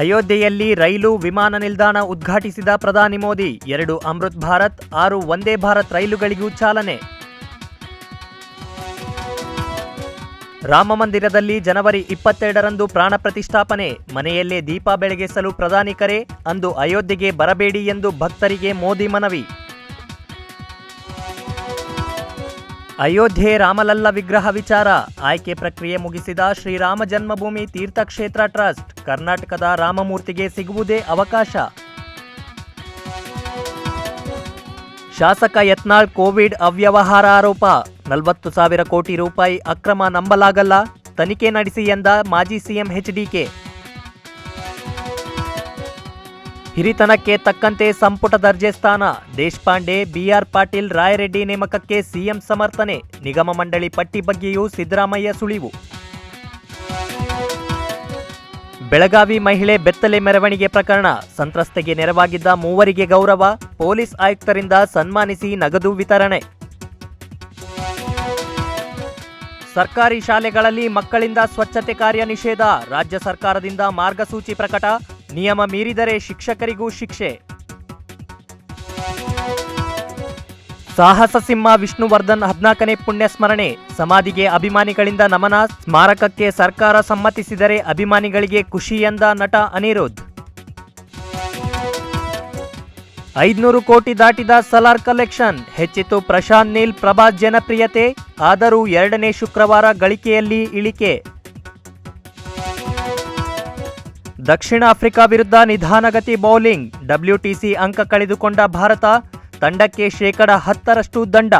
ಅಯೋಧ್ಯೆಯಲ್ಲಿ ರೈಲು ವಿಮಾನ ನಿಲ್ದಾಣ ಉದ್ಘಾಟಿಸಿದ ಪ್ರಧಾನಿ ಮೋದಿ, ಎರಡು ಅಮೃತ್ ಭಾರತ್, ಆರು ವಂದೇ ಭಾರತ್ ರೈಲುಗಳಿಗೂ ಚಾಲನೆ. ರಾಮಮಂದಿರದಲ್ಲಿ ಜನವರಿ ಇಪ್ಪತ್ತೆರಡರಂದು ಪ್ರಾಣ ಪ್ರತಿಷ್ಠಾಪನೆ, ಮನೆಯಲ್ಲೇ ದೀಪ ಬೆಳಗಿಸಲು ಪ್ರಧಾನಿ ಕರೆ, ಅಂದು ಅಯೋಧ್ಯೆಗೆ ಬರಬೇಡಿ ಎಂದು ಭಕ್ತರಿಗೆ ಮೋದಿ ಮನವಿ. ಅಯೋಧ್ಯೆ ರಾಮಲಲ್ಲ ವಿಗ್ರಹ ವಿಚಾರ. ಆಯ್ಕೆ ಪ್ರಕ್ರಿಯೆ ಮುಗಿಸಿದ ಶ್ರೀರಾಮ ಜನ್ಮಭೂಮಿ ತೀರ್ಥಕ್ಷೇತ್ರ ಟ್ರಸ್ಟ್. ಕರ್ನಾಟಕದ ರಾಮಮೂರ್ತಿಗೆ ಸಿಗುವುದೇ ಅವಕಾಶ. ಶಾಸಕ ಯತ್ನಾಳ್ ಕೋವಿಡ್ ಅವ್ಯವಹಾರ ಆರೋಪ. ನಲವತ್ತು ಸಾವಿರ ಕೋಟಿ ರೂಪಾಯಿ ಅಕ್ರಮ ನಂಬಲಾಗಲ್ಲ. ತನಿಖೆ ನಡೆಸಿ ಎಂದ ಮಾಜಿ ಸಿಎಂ ಎಚ್ಡಿಕೆ ಹಿರಿತನಕ್ಕೆ ತಕ್ಕಂತೆ ಸಂಪುಟ ದರ್ಜೆ ಸ್ಥಾನ. ದೇಶಪಾಂಡೆ ಬಿಆರ್ ಪಾಟೀಲ್ ರಾಯರೆಡ್ಡಿ ನೇಮಕಕ್ಕೆ ಸಿಎಂ ಸಮರ್ಥನೆ. ನಿಗಮ ಮಂಡಳಿ ಪಟ್ಟಿ ಬಗ್ಗೆಯೂ ಸಿದ್ದರಾಮಯ್ಯ ಸುಳಿವು. ಬೆಳಗಾವಿ ಮಹಿಳೆ ಬೆತ್ತಲೆ ಮೆರವಣಿಗೆ ಪ್ರಕರಣ. ಸಂತ್ರಸ್ತೆಗೆ ನೆರವಾಗಿದ್ದ ಮೂವರಿಗೆ ಗೌರವ. ಪೊಲೀಸ್ ಆಯುಕ್ತರಿಂದ ಸನ್ಮಾನಿಸಿ ನಗದು ವಿತರಣೆ. ಸರ್ಕಾರಿ ಶಾಲೆಗಳಲ್ಲಿ ಮಕ್ಕಳಿಂದ ಸ್ವಚ್ಛತೆ ಕಾರ್ಯ ನಿಷೇಧ. ರಾಜ್ಯ ಸರ್ಕಾರದಿಂದ ಮಾರ್ಗಸೂಚಿ ಪ್ರಕಟ. ನಿಯಮ ಮೀರಿದರೆ ಶಿಕ್ಷಕರಿಗೂ ಶಿಕ್ಷೆ. ಸಾಹಸ ಸಿಂಹ ವಿಷ್ಣುವರ್ಧನ್ ಹದ್ನಾಲ್ಕನೇ ಪುಣ್ಯ ಸ್ಮರಣೆ ಸಮಾಧಿಗೆ ಅಭಿಮಾನಿಗಳಿಂದ ನಮನ. ಸ್ಮಾರಕಕ್ಕೆ ಸರ್ಕಾರ ಸಮ್ಮತಿಸಿದರೆ ಅಭಿಮಾನಿಗಳಿಗೆ ಖುಷಿ ಎಂದ ನಟ ಅನಿರುದ್ಧ. ಐದುನೂರು ಕೋಟಿ ದಾಟಿದ ಸಲಾರ್ ಕಲೆಕ್ಷನ್. ಹೆಚ್ಚಿತು ಪ್ರಶಾಂತ್ ನೀಲ್ ಪ್ರಭಾಸ್ ಜನಪ್ರಿಯತೆ. ಆದರೂ ಎರಡನೇ ಶುಕ್ರವಾರ ಗಳಿಕೆಯಲ್ಲಿ ಇಳಿಕೆ. ದಕ್ಷಿಣ ಆಫ್ರಿಕಾ ವಿರುದ್ಧ ನಿಧಾನಗತಿ ಬೌಲಿಂಗ್. ಡಬ್ಲ್ಯೂಟಿಸಿ ಅಂಕ ಕಳೆದುಕೊಂಡ ಭಾರತ ತಂಡಕ್ಕೆ ಶೇಕಡ ಹತ್ತರಷ್ಟು ದಂಡ.